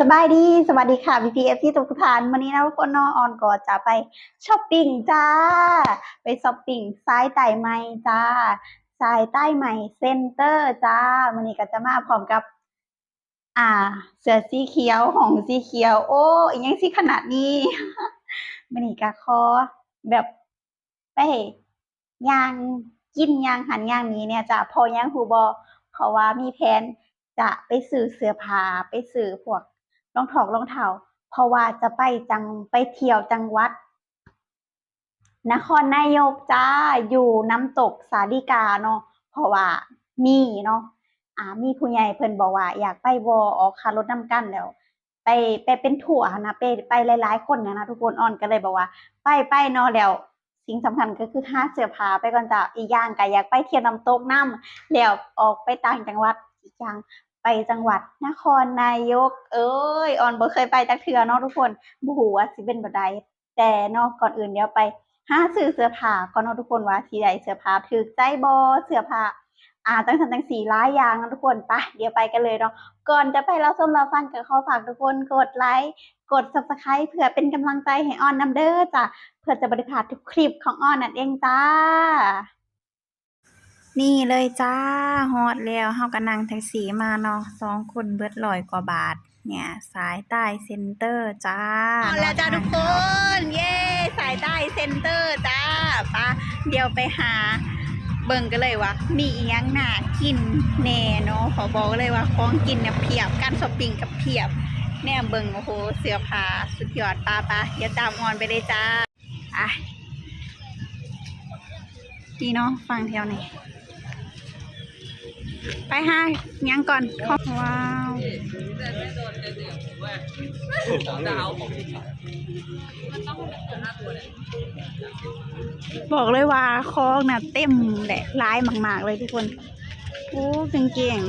สบายดี สวัสดีค่ะ BPF ที่ทุกท่านวันนี้นะทุกคนนอออนก็จะไปช้อปปิ้งจ้า ไปช้อปปิ้งสายใต้ใหม่จ้าสายใต้ใหม่เซ็นเตอร์จ้าวันนี้ก็จะมาพร้อมกับ อ่า เสื้อสีเขียวของสีเขียว โอ้อยังสิขนาดนี้วันนี้ก็ขอแบบไปย่างกินย่างหันย่างนี้เนี่ยจ้ะพอย่างฮูบอเพราะว่ามีแผนจะไปซื้อเสื้อผ้าไปซื้อพวก รองถอกรองเท้าเพราะว่าจะไปจังไปเที่ยวจังหวัด นครนายกจ้าอยู่น้ำตกสาลิกาเนาะเพราะว่ามีเนาะอ่ามีผู้ใหญ่เพิ่นบอกว่า อยากไปวอออกค่ารถน้ำกันแล้ว ไปไปเป็นถั่วนะไปไปหลาย ๆ คนนะนะทุกคนออนก็เลยบอกว่า ไปไปเนาะแล้วสิ่งสำคัญก็คือหาเสื้อผ้าไปก่อนจ้ะอีกอย่างก็อยากไปเที่ยวน้ำตกน้ำแล้วออกไปต่างจังหวัดอีกอย่าง ไปจังหวัดนครนายก เอ้ยออนบ่เคยไปจักเทือเนาะทุกคนบ่ฮู้ว่าสิเป็นบ่ใดแต่เนาะก่อนอื่นเดี๋ยวไปหาซื้อเสื้อผ้าก่อนเนาะทุกคนว่าสิได้เสื้อผ้าถูกใจบ่เสื้อผ้าอ่าจังซั่นจังสีหลายอย่างนะทุกคนไปเดี๋ยวไปกันเลยเนาะก่อนจะไปเรับชมเรับฟังก็ขอฝากทุกคนกดไลค์กด Subscribe เพื่อเป็นกำลังใจให้ออนนำเด้อจ้ะเพื่อจะบ่ได้พาดทุกคลิปของออนนั่นเองจ้า นี่เลยจ้าฮอดแล้วเฮาก็นั่งแท็กซี่มาเนาะสองคนเบิดร้อยกว่าบาท เนี่ยสายใต้เซ็นเตอร์จ้าแล้วจ้าทุกคน เย้สายใต้เซ็นเตอร์จ้าปะเดี๋ยวไปหา เบิ่งกันเลยว่ามีอีหยังน่ากินแน่เนาะขอบอกเลยว่าของกินเนี่ยเพียบการช้อปปิ้งกับเพียบแน่เบิ่งโอ้โหเสื้อผ้าสุดยอดปาปะเดี๋ยวตามออนไปเลยจ้าอะนี่เนาะฟังแถวนี้ ไปห้ายังก่อนขอว้าวบอกเลยว่าคองน่ะเต็มแหละร้ายมาก ๆ เลยทุกคน โอ้เก่ง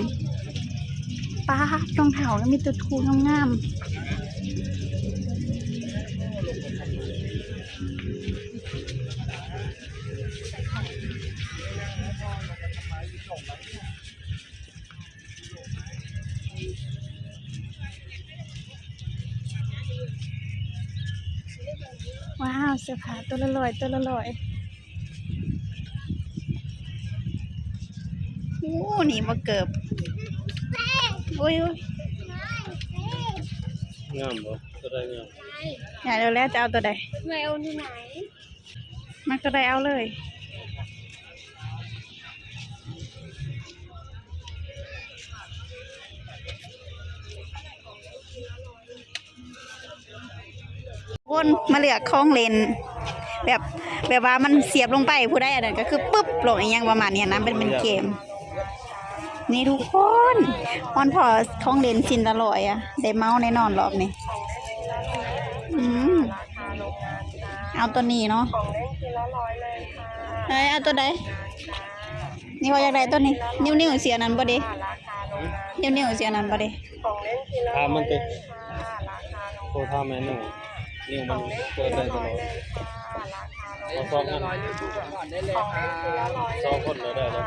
ๆป้ารองเท้าก็มีตัวทูงามๆ เสื้อผ้าตัวละร้อยตัวละร้อยโอ้นี่มาเกิบอุ้ยอุ้ยงามบ่ก็ได้งามอย่าเร็วแล้วจะเอาตัวใดแววที่ไหน มันก็ได้เอาเลย วนมาเลือกของเล่นแบบแบบว่ามันเสียบลงไปผู้ได้อันนั้นก็คือปุ๊บลงอหยังประมาณเนี้ยนะเป็นเป็นเกม นี่ทุกคนออนพอของเล่นชิ้นละร้อยอะได้เมาส์แน่นอนรอบนี้อืมเอาตัวนี้เนาะของเล่นชิ้นละร้อยเลยค่ะเฮ้ยเอาตัวใดนี่ว่าอยากได้ตัวนี้ นิ้วนิ้วเสียนั้นบ่ดิราคาลงนิ้วนิ้วเสียนั้นบ่ดิของเล่นชิ้นละร้ถ้าอยมันเลติยดค่ะราคาลงโคท่าแม่หนู นิ้วมันเปิดได้ตลอดเลยค่ะราคาลงพอซ้อมกันของเล่นชิ้นละร้อยเลยซ้อมคนเลยได้แล้ว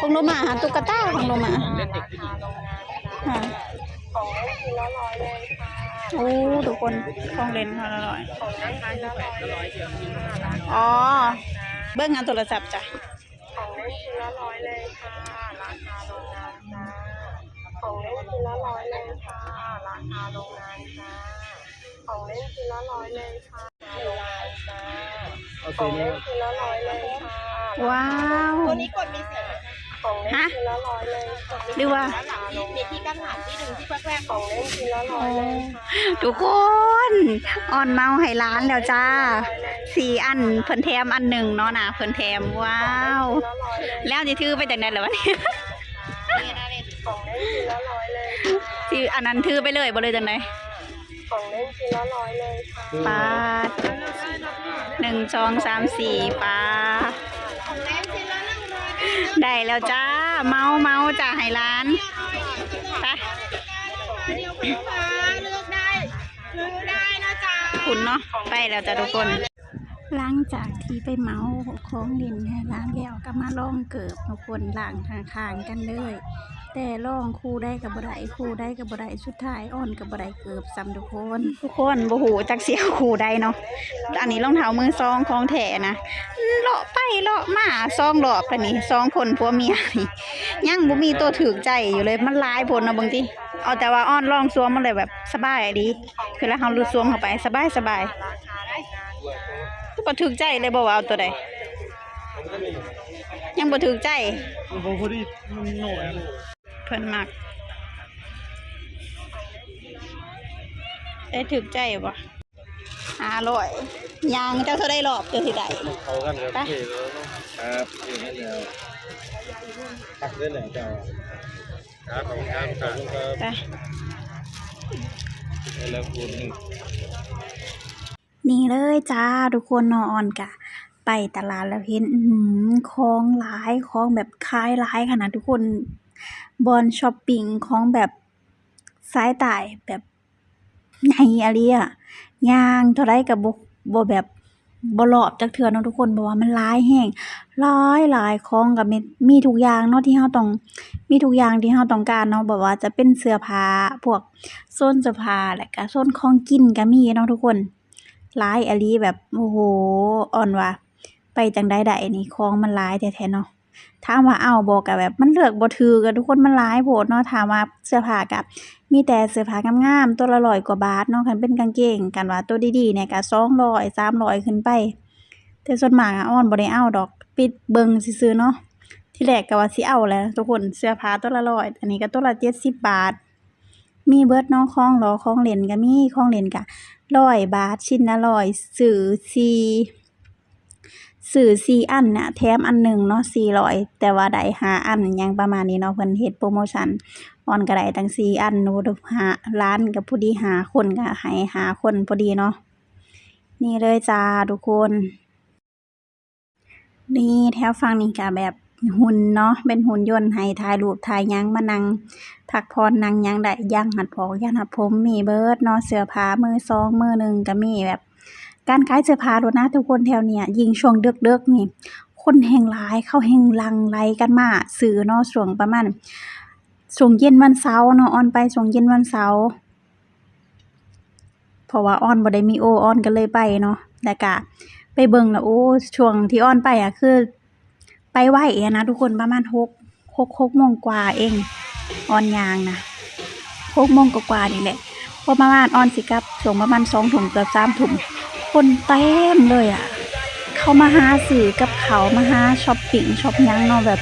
ของโลมาหาตุ๊กตาของโลมาราคาลงงานค่ะค่ะของเล่นละร้อยเลยค่ะโอ้ทุกคนของเล่นเขาละร้อยของเล่นละร้อยอ๋อ เบิ่งงานโทรศัพท์จ้ะของเล่นชิ้นละร้อยเลยค่ะราคาลงงานจ้าของเล่นชิ้นละร้อยเลยค่ะราคาลงงาน ของเล่นชิ้นละร้อยเลยค่ะลงงานจ้าเอาขสีองนี้เล่นชิ้นละร้อยเลยค่ะว้าว ตัวนี้กดมีเสียงของเล่นฮะชิ้นละร้อยเลยค่ะหรือว่า มีที่กังหันที่หนึ่งที่แรกของเล่นชิ้นละร้อยเลยค่ะทุกคนออนเมาให้ร้านแล้วจ้าสี่อันเพิ่นแถมอันหนึ่งเนาะนะเพิ่นแถมว้าว ชิ้นละร้อยเลยแล้วจะถือไปจากไหนเหรอวะเนี่ยของเล่นชิ้นละร้อยเลยค่ะที่อันนั้นถือไปเลยบ่เลยจังได ของเล่นชิ้นละร้อยเลยค่ะปาดหนึ่งสองสามสี่ปาดของเล่นชิ้นละหนึ่งร้อยได้แล้วจ้า เมาเมาจ้าให้ร้านไปเดียวคุณลูกค้าเลือกได้เลือกได้นะจ๊ะคุณเนาะไปแล้วจ้าทุกคน หลังจากที่ไปเมาของเล่นให้ร้านแล้วก็มาลองเกิบทุกคนล่างข้างๆกันเลย แต่ลองคู่ได้กับบ่ได้คู่ได้กับบ่ได้สุดท้ายอ่อนกับบ่ได้เกือบซ้ำทุกคนทุกคนบ่ฮู้จักเสียคู่ได้เนาะอันนี้รองเท้ามือซองของแท้นะเลาะไปเลาะมาซองรอบกันนี่ซองคนผัวเมียนี่ยังบ่มีตัวถูกใจอยู่เลยมันลายผลนะบางทีเอาแต่ว่าอ้อนลองสวมมันเลยแบบสบายดี คือแล้วเฮาลุสวมเข้าไปสบายสบาย ราคาได้งานจ้า บ่ถูกใจเลยบ่ว่าเอาตัวใดยังบ่ถูกใจมันพอดีมันหน่อยเลยเพิ่นมักได้ถูกใจบ่อร่อยยางเจ้าเท่าได้รอบเจ้าสิได้เขากันกับเทแล้วเนาะครับเทแล้วตักได้แล้วเจ้าครับขอบคุณครับขอบคุณครับไปแล้วคุณห นี่เลยจ้าทุกคนนอนกะ ไปตลาดแล้วเห็นหือของหลายของแบบขายหลายขนาดทุกคนบอนช้อปปิ้งของแบบสายตายแบบใหญ่อะไรอะย่างเท่าไรกับบบแบบบ่รอบจักเทื่อเนาะทุกคนเพราะว่ามันหลายแฮงหลายหลายของก็มีมีทุกอย่างเนาะที่เราต้องมีทุกอย่างที่เราต้องการเนาะแบบว่าจะเป็นเสื้อผ้าพวกโซนเสื้อผ้าแล้วก็โซนของกินก็มีเนาะทุกคน หลายอะลีแบบโอ้โหอ่อนว่าไปจังได๋ได้นี่ของมันหลายแท้ๆเนาะถามว่าเอาบ่ก็แบบมันเลือกบ่ถูกอะทุกคนมันหลายโพดเนาะถามว่าเสื้อผ้าก็มีแต่เสื้อผ้างามๆตัวละ100กว่าบาทเนาะคันเป็นกางเกงกันว่าตัวดีๆเนี่ยก็200 300ขึ้นไป แต่ส่วนมากอะอ้อนบ่ได้เอาดอก ปิดเบิ่งซื่อๆเนาะที่แรกก็ว่าสิเอาแหละทุกคนเสื้อผ้าตัวละ100อันนี้ก็ตัวละ70บบาท มีเบิดเนาะของหลอของเล่นก็มีของเล่นก็ ร้อยบาท ชิ้นละร้อยซื้อสี่ซื้อสี่อันน่ะแถมอันหนึ่งเนาะสี่ร้อยแต่ว่าได้หาอันยังประมาณนี้เนาะเพิ่นเฮ็ดโปรโมชั่นออนก็ได้ตั้งสี่อันหนูหาร้านก็พอดีหาคนก็ให้หาคนพอดีเนาะนี่เลยจ้าทุกคน นี่แถวฝั่งนี้ก็แบบ หุ่นเนาะเป็นหุ่นยนต์ให้ถ่ายรูปถ่ายยังมานั่งพักผ่อนนั่งยังได้ย่างหัดพอกย่างหัดผมมีเบิร์ดเนาะเสื้อผ้ามือสองมือหนึ่งก็มีแบบ การขายเสื้อผ้าดนนะทุกคนแถวเนี้ยยิงช่วงเดึกๆนี่คนแห่งหลายเข้าแห่งลังไหลกันมาซื้อเนาะช่วงประมาณช่วงเย็นวันเสาร์เนาะออนไปช่วงเย็นวันเสาร์เพราะว่าออนบ่ได้มีโอออนก็เลยไปเนาะแล้วก็ไปเบิ่งแล้วโอ้ช่วงที่ออนไปอะคือ ไปไหวเอะนะทุกคนประมาณหกหกหกโมงกว่าเองออนยางนะหกโมงกว่านี่แหละพอประมาณออนสิกับช่วงประมาณสองถุ่มเกือบสามถุ่มคนเต็มเลยอะ เขามาหาสื่อกับเขามาหาช้อปปิ้งช็อปยังเนาะแบบ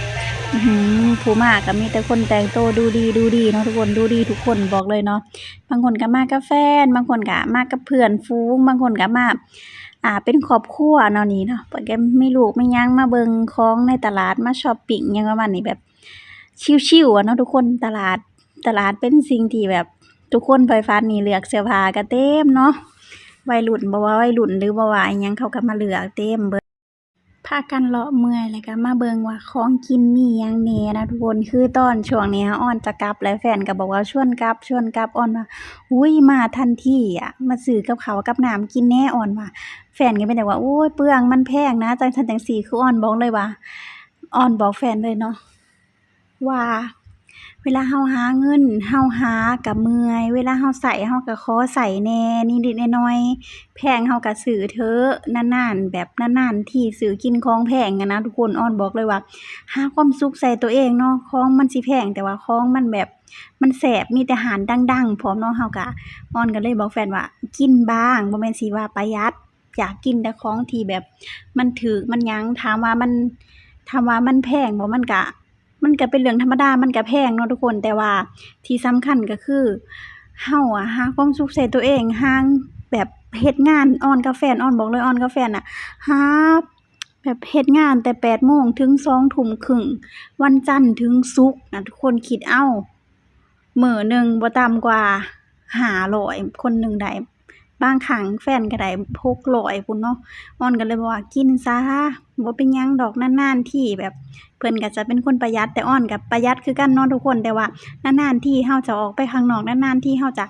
หือผู้มากก็มีแต่คนแต่งตัวดูดีดูดีเนาะทุกคนดูดีทุกคนบอกเลยเนาะบางคนก็มากกับแฟน บางคนก็มากับเพื่อนฟูงบางคนก็มา อ่าเป็นครอบครัวเนาะนี่เนาะเพิ่นก็มีลูกมีหยังมาเบิงของในตลาดมาช้อปปิ้งหยังประมาณนี้แบบ ชิวๆอะเนาะทุกคนตลาดตลาดเป็นสิ่งที่แบบทุกคนไฟฟ้านี่เลือกเสื้อผ้าก็เต็มเนาะวัยรุ่นบ่ว่าวัยรุ่นหรือบ่ว่าอิหยังเขาก็มาเลือกเต็มเบิด พากันเลาะเมื่อยแล้วก็มาเบิงว่าของกินมีอยังแหน่นะทุกคนคือตอนช่วงนี้อ้อนจะกลับแล้วแฟนก็บอกว่าชวนกลับชวนกลับอ้อนว่าอุ้ยมาทันทีอะมาซื้อกับเขาวกับน้ำกินแน่อ้อนว่า แฟนก็เป็นแต่ว่าโอ้ยเปลืองมันแพงนะจังทันจังสี่คืออ้อนบอกเลยว่าอ้อนบอกแฟนเลยเนาะว่า เวลาเราหาเงินเราหาก็เมื่อย เวลาเราใช้เราก็ขอใช้แหน่นิดๆหน่อยๆแพงเราก็ซื้อเถอะนานๆ แบบนานๆที่ซื้อกินของแพงอะนะทุกคนอ้อนบอกเลยว่า หาความสุขใส่ตัวเองเนาะของมันสิแพงแต่ว่าของมันแบบมันแซ่บมีแต่หารดังๆพร้อมเนาะเราก็อ้อนก็เลยบอกแฟนว่า กินบ้างบ่แม่นสิว่าประหยัดอยากกินแต่ของที่แบบ มันถูกมันยังถามว่ามันถามว่ามันแพงบ่มันก็ มันก็เป็นเรื่องธรรมดา มันก็แพงเนาะทุกคน แต่ว่าที่สำคัญก็คือเฮาอะหาความสุขใส่ตัวเองหางแบบเฮ็ดงานอ้อนกับแฟนอ้อนบอกเลยอ้อนกับแฟน่ะหาแบบเฮ็ดงานแต่8โมงถึง2ทุ่มครึ่งวันจันทร์ถึงศุกร์นะทุกคนคิดเอามื้อหนึ่งบ่ต่ำกว่า500คนหนึ่งได้ บางครั้งแฟนก็ได้600พู้นเนาะอ้อนก็เลยบอกว่ากินซะบ่เป็นยังดอกนานๆที่แบบ เพิ่อนก็จะเป็นคนประหยัดแต่อ้อนก็ประหยัดคือกันเนาะทุกคนแต่ว่านานๆที่เฮาจะออกไปข้างนอกนานๆที่เฮาจะ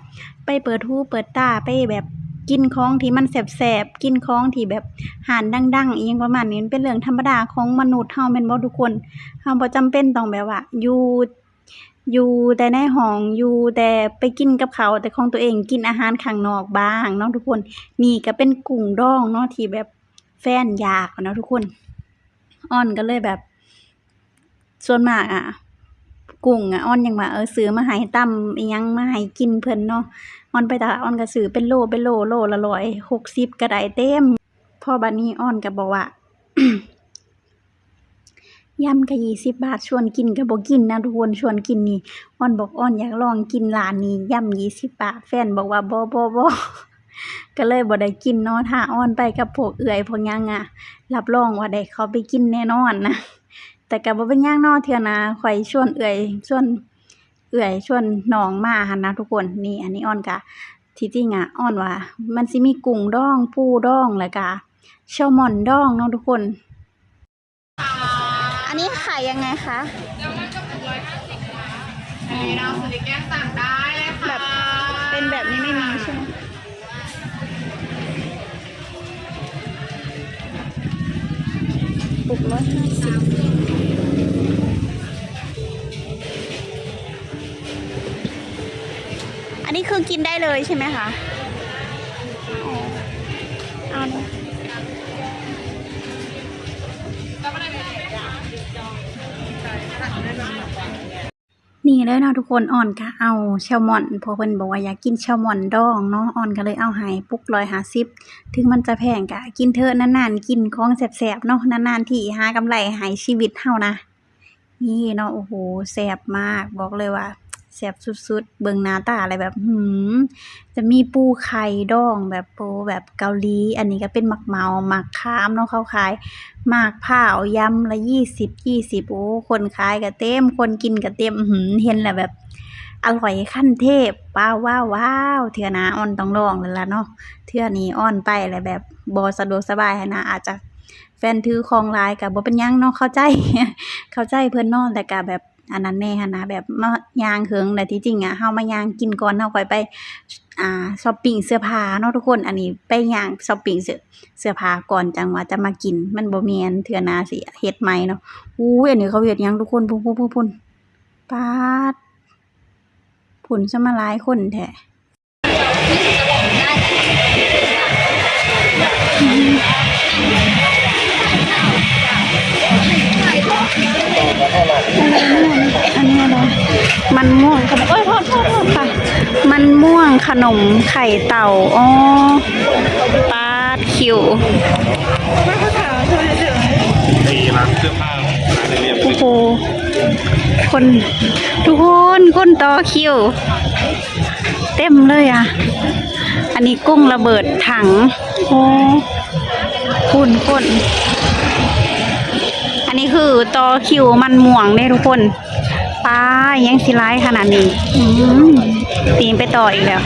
ไปเปิดหูเปิดตาไปแบบกินของที่มันแสบๆ กินของที่แบบหานดังๆอีหยังประมาณนี้เป็นเรื่องธรรมดาของมนุษย์เฮาแม่นบ่ทุกคนเฮาบ่จำเป็นต้องแบบว่าอยู่ อยู่แต่ในห้องอยู่แต่ไปกินกับเขา แต่ของตัวเองกินอาหารข้างนอกบ้างเนาะทุกคน นี่ก็เป็นกุ้งดองเนาะที่แบบแฟนอยากเนาะทุกคนอ้อนก็เลยแบบ ส่วนมากอะกุ้งอะอ้อนยังว่าเออซื้อมาให้ตำอียังมาให้กินเพิ่นเนาะอ้อนไปตลาดอ้อนก็ซื้อเป็นโลเป็นโลโลละ160ก็ไดเต็มพ่อบัดนี้อ้อนก็บอกว่า ยำก็ยี่สิบบาทชวนกินก็บ่กินนะทุกคนชวนกินนี่อ้อนบอกอ้อนอยากลองกินร้านนี้ยำยี่สิบบาทแฟนบอกว่าบ่บ่บ่ก็เลยบ่ได้กินเนาะถ้าอ้อนไปกับพวกเอื้อยพวกหยังอะรับรองว่าได้เขาไปกินแน่นอนนะแต่ก็บ่เป็นหยังนาะเทื่อหน้าข่อยชวนเอื้อยชวนเอื้อยชวนน้องมาหันนะทุกคนนี่ อันนี้อ้อนก็ที่จริงอะอ้อนว่า มันสิมีกุ้งดองปูดองแล้วก็แซลมอนดองเนาะทุกคน อันนี้ขายยังไงคะเราสลิกแก้สั่งได้เลยค่ะแบบเป็นแบบนี้ไม่มีใช่ไหมปุกร้อยห้าสิบอันนี้คือกินได้เลยใช่ไหมคะอ๋อเอาเนี่ย นี่เลยเนาะทุกคนอ่อนก็เอาแซลมอนพอเพิ่นบอกว่าอยากกินแซลมอนดองเนาะอ่อนก็เลยเอาให้ปุกร้อยห้าสิบถึงมันจะแพงกะกินเถอะนานๆกินของแสบๆเนาะนานๆที่หากำไรหายชีวิตเฮานะ นี่เนาะโอ้โหแสบมากบอกเลยว่า แซ่บสุดๆ เบิงหน้าตาอะไรแบบหืมจะมีปูไข่ดองแบบปูแบบเกาหลี อันนี้ก็เป็นหมักเมาหมักคามเนาะเขาขายหมากพร้าวยำละยี่สิบยี่สิบโอ้คนขายก็เต็ม คนกินก็เต็มหืมเห็นแล้วแบบ อร่อยขั้นเทพว้าวว้าวว้าวเทือนาอ้อนต้องลองแล้วล่ะเนาะเทื่อนี้อ้อนไปแล้วแบบบ่สะดวกสบายหั้นนะอาจจะแฟนถือของลายก็บ่เป็นยังเนาะเข้าใจ เข้าใจเพิ่อนนาะแต่ก็แบบ อันนั้นแน่หั้นะแบบมายางเหิงแต่ที่จริงอะเฮามายางกินก่อนเฮาค่อยไปอ่าช้อปปิ้งเสื้อผ้าเนาะทุกคนอันนี้ไปย่างช้อปปิ้งเสื้อเสื้อผ้าก่อนจังว่าจะมากินมันบ่แม่นเทื่อนาสิเฮ็ดใหม่เนาะอู้ยอันนี้เขาเฮ็ดหยังทุกคนพุ่นๆๆๆปาดผลจะมาหลายคนแท้ อันนี้อะไรมันม่วงขนมเอ้ยโทษโทษโทษค่ะ มันม่วงขนมไข่เต่าอ๋อปาดคิวมีร้านเสื้อผ้าร้านเรียบโอ้โหคนทุกคนคนต่อคิว เต็มเลยอะ อันนี้กุ้งระเบิดถัง โอ้คุณคนอัน คือต่อคิวมันม่วงเนี่ยทุกคนป้ายังสิร้ายขนาดนี้ตีนไปต่ออีกแล้ว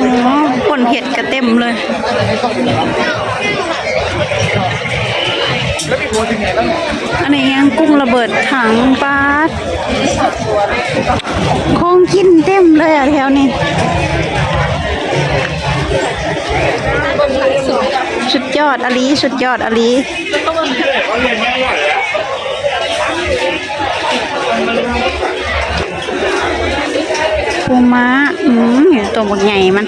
อ๋อคนเผ็ดก็เต็มเลย อันนี้ยังกุ้งระเบิดถังปลาดของกินเต็มเลยอะแถวนี้สุดยอดอลีสุดยอดอลี ปูม้า อืมเห็นตัวบักใหญ่มัน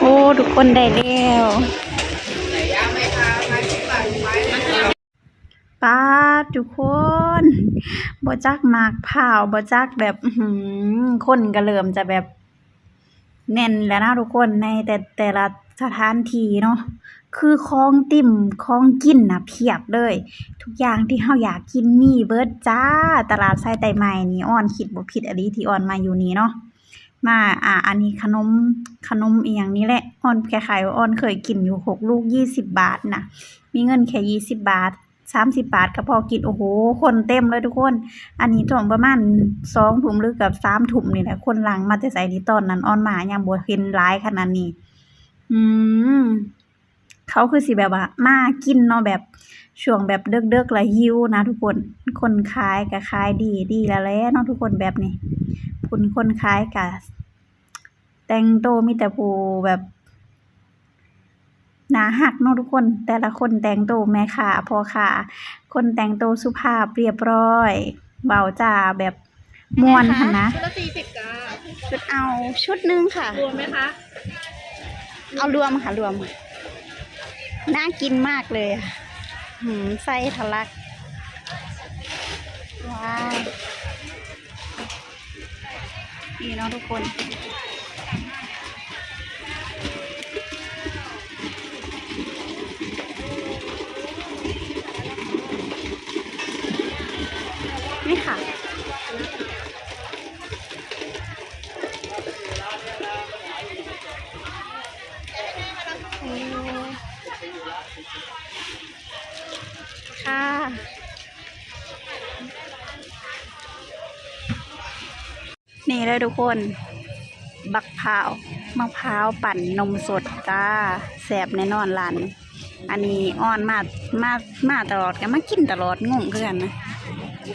โอ้ ทุกคนได้แล้ว ป้าทุกคนบ่จักหมากพร้าบ่จักแบบหือคนก็เริ่มจะแบบแน่นแล้วนะทุกคนในแต่แต่ละสถานที่เนาะคือของติ่มของกินนะเพียบเลย ทุกอย่างที่เฮาอยากกินมีเบิดจ้า ตลาดไซไตใหม่นี่อ้อนคิดบ่ผิดอะลีที่อ้อนมาอยู่นี่เนาะมาอ่าอันนี้ขนมขนมอีหยังนี่แหละอ้อนคล้ายๆว่อนเคยกินอยู่หกลูกยี่สิบบาทนะมีเงินแค่ยี่สิบบาท สามสิบบาทก็พอกินโอ้โห คนเต็มเลยทุกคน อันนี้ต้องประมาณสองถุ่มหรือกับสามถุ่มนี่แหละคนหลังมาแต่ใส่นี่ตอนนั้นอ้อนหมายังบ่เห็นหลายขนาดนี้ อืมเขาคือสิแบบว่ามากินเนาะแบบช่วงแบบเดึกๆล้วหิวนะทุกคนคนขายก็ขายดีดีแล้วแหละเนาะทุกคนแบบนี้คุณคนขายก็แต่งโตมีแต่ผู้แบบ หนาหักเนาะทุกคนแต่ละคนแต่งโตวแม่ค้าพ่อค้าคนแต่งโตวสุภาพเรียบร้อย เบาจ้าแบบม่วนหั่นนะชุดละสี่สิบจ้าชุดเอาชุดหนึงค่ะ รวมไหมคะ เอารวมค่ะรวม น่ากินมากเลยอะหืมไส้ทะลัก ว้าวนี่เนาะทุกคนนี่ เลยทุกคน บักพร้าวมะพร้าวปั่นนมสดจ้าแสบแน่นอนร้านนี้อันนี้อ้อนมามามาตลอดกันมากินตลอดงงคือกันนะ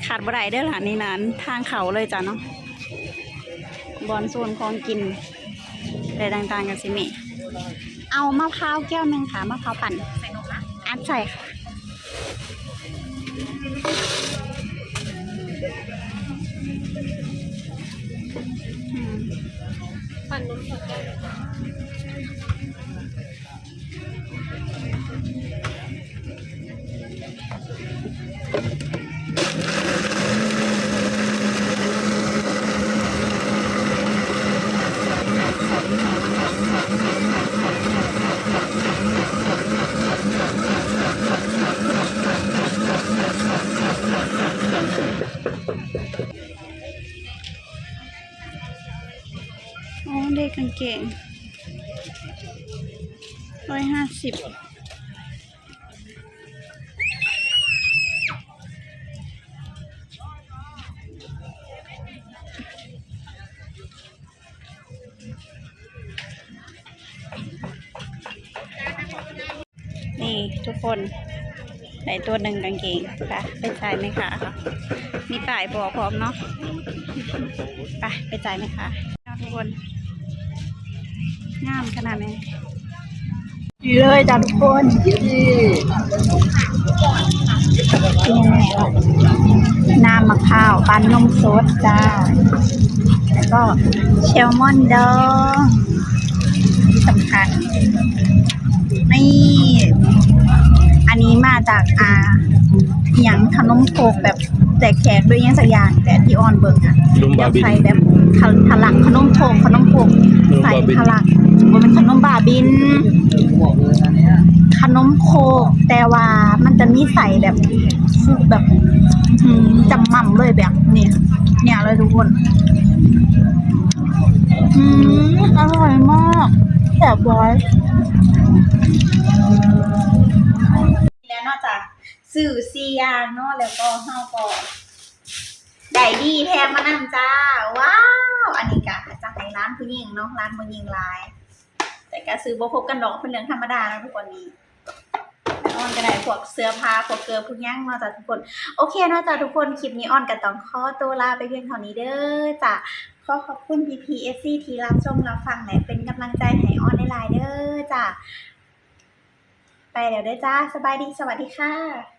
ขาดบ่ได้เด้อร้านนี้นั้นทางเขาเลยจ้ะเนาะบอนโซนของกินอะไรต่างๆกันสิเมเอามะพร้าวแก้วหนึ่งค่ะมะพร้าวปั่นใส่นมนะอัดใส่ค่ะ ปั่นนมสดได้ ทุกคนได้ตัวหนึ่งกางเกงค่ะไปจ่ายไหมคะมีป้ายบอกพร้อมเนาะไปไปจ่ายไหมคะทุกคนงามขนาดไหนดีเลยจ้าทุกคนน้ำมะพร้าวปั้นนมสดจ้า แล้วก็เชลมอนดองที่สำคัญ นี่ อันนี้มาจากอาอหย่างขนมโคกแบบแจกแขกด้วยยังสักอย่างแต่ที่ออนเบิงอะขนมบาบิน ใส่แบบทะทะลักขนมโคกขนมโคกใส่ทะลักมันเป็นขนมบาบิน ขนมโคกแต่ว่ามันจะมีใส่แบบซุปแบบหืมจำม่ำเลยแบบเนี่ยเนี่ยเลยทุกคน อืมอร่อยมากแซ่บร้อย สื่อซีอยางเนาะแล้วก็เฮาก็ได้ดีแถมมานำจ้า ว้าว อันนี้กะจะให้ร้านผู้หญิงเนาะร้านผู้หญิงหลาย แต่ก็ซื้อบ่พบกันดอกเป็นเรื่องธรรมดานะทุกคนนี้ออนก็ได้พวกเสื้อผ้าพวกเกลือพวกย่างเนาะจ้ะทุกคน โอเคเนาะจ้ะทุกคนคลิปนี้ออนก็ต้องขอตัวลาไปเพียงเท่านี้เด้อจ้ะขอขอบคุณ PPFC ที่รับชมรับฟังและเป็นกำลังใจให้ออนในไลน์เด้อจ้ะไปเดี๋ยวเด้อจ้าสบายดีสวัสดีค่ะ